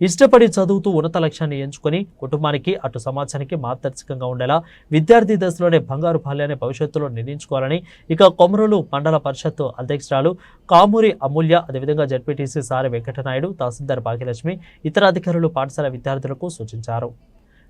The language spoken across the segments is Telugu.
ఇష్టపడి చదువుతూ ఉన్నత లక్ష్యాన్ని ఎంచుకొని కుటుంబానికి అటు సమాజానికి మార్గదర్శకంగా ఉండేలా విద్యార్థి దశలోనే బంగారు బాల్యాన్ని భవిష్యత్తులో నిర్ణయించుకోవాలని ఇక కొమరలు మండల పరిషత్ అధ్యక్షురాలు కామూరి అమూల్య అదేవిధంగా జడ్పీటీసీ సారి వెంకటనాయుడు తహసీల్దార్ భాగ్యలక్ష్మి ఇతర అధికారులు పాఠశాల విద్యార్థులకు సూచించారు.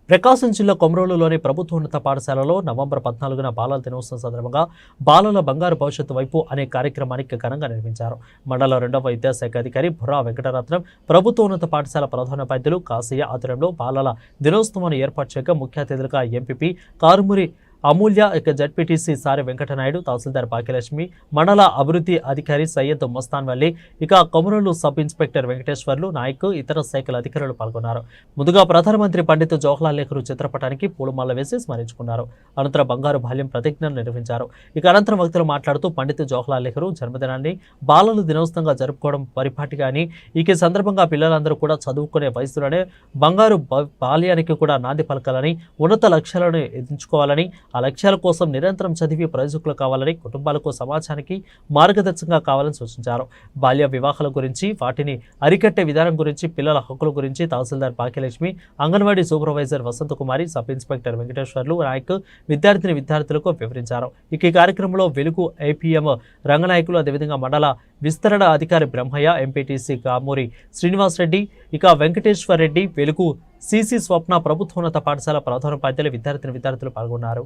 ప్రకాశం జిల్లా కొమరోలులోని ప్రభుత్వోన్నత పాఠశాలలో నవంబర్ పద్నాలుగున బాలల దినోత్సవం సందర్భంగా బాలల బంగారు భవిష్యత్తు వైపు అనే కార్యక్రమానికి ఘనంగా నిర్మించారు. మండల రెండవ విద్యాశాఖ అధికారి బుర్రా వెంకటరత్నం ప్రభుత్వోన్నత పాఠశాల ప్రధాన వైద్యులు కాసయ్య ఆధ్వర్యంలో బాలల దినోత్సవాన్ని ఏర్పాటు చేయగా ముఖ్య అతిథులుగా ఎంపీపీ కారుమూరి అమూల్య ఇక జడ్పీటీసీ సారి వెంకటనాయుడు తహసీల్దార్ భాగ్యలక్ష్మి మండల అభివృద్ధి అధికారి సయ్యద్ మస్తాన్ వల్లి ఇక కొమరలు సబ్ ఇన్స్పెక్టర్ వెంకటేశ్వర్లు నాయక్ ఇతర శాఖల అధికారులు పాల్గొన్నారు. ముందుగా ప్రధానమంత్రి పండిత్ జవహర్లాల్ నెహ్రూ చిత్రపటానికి పూలమాల వేసి స్మరించుకున్నారు. అనంతరం బంగారు బాల్యం ప్రతిజ్ఞను నిర్వహించారు. ఇక అనంతరం వ్యక్తులు మాట్లాడుతూ పండిత్ జవహర్లాల్ నెహ్రూ జన్మదినాన్ని బాలల దినోత్సవంగా జరుపుకోవడం పరిపాటిగా అని ఇక ఈ సందర్భంగా పిల్లలందరూ కూడా చదువుకునే వయసులోనే బంగారు బ- బాల్యానికి కూడా నాంది పలకాలని ఉన్నత లక్ష్యాలను ఎదించుకోవాలని ఆ లక్ష్యాల కోసం నిరంతరం చదివి ప్రయోజకులు కావాలని కుటుంబాలకు సమాజానికి మార్గదర్శకంగా కావాలని సూచించారు. బాల్య వివాహాల గురించి వాటిని అరికట్టే విధానం గురించి పిల్లల హక్కుల గురించి తహసీల్దార్ Bhagyalakshmi anganwadi supervisor Vasanthakumari sub inspector Venkateswarlu Naik విద్యార్థిని విద్యార్థులకు వివరించారు. ఇక ఈ కార్యక్రమంలో వెలుగు ఐపీఎం రంగనాయకులు అదేవిధంగా మండల విస్తరణ అధికారి బ్రహ్మయ్య ఎంపీటీసీ కామూరి శ్రీనివాసరెడ్డి ఇక వెంకటేశ్వర్ రెడ్డి వెలుగు సిసి స్వప్న ప్రభుత్వోన్నత పాఠశాల ప్రధానోపాధ్యాయులు విద్యార్థిని విద్యార్థులు పాల్గొన్నారు.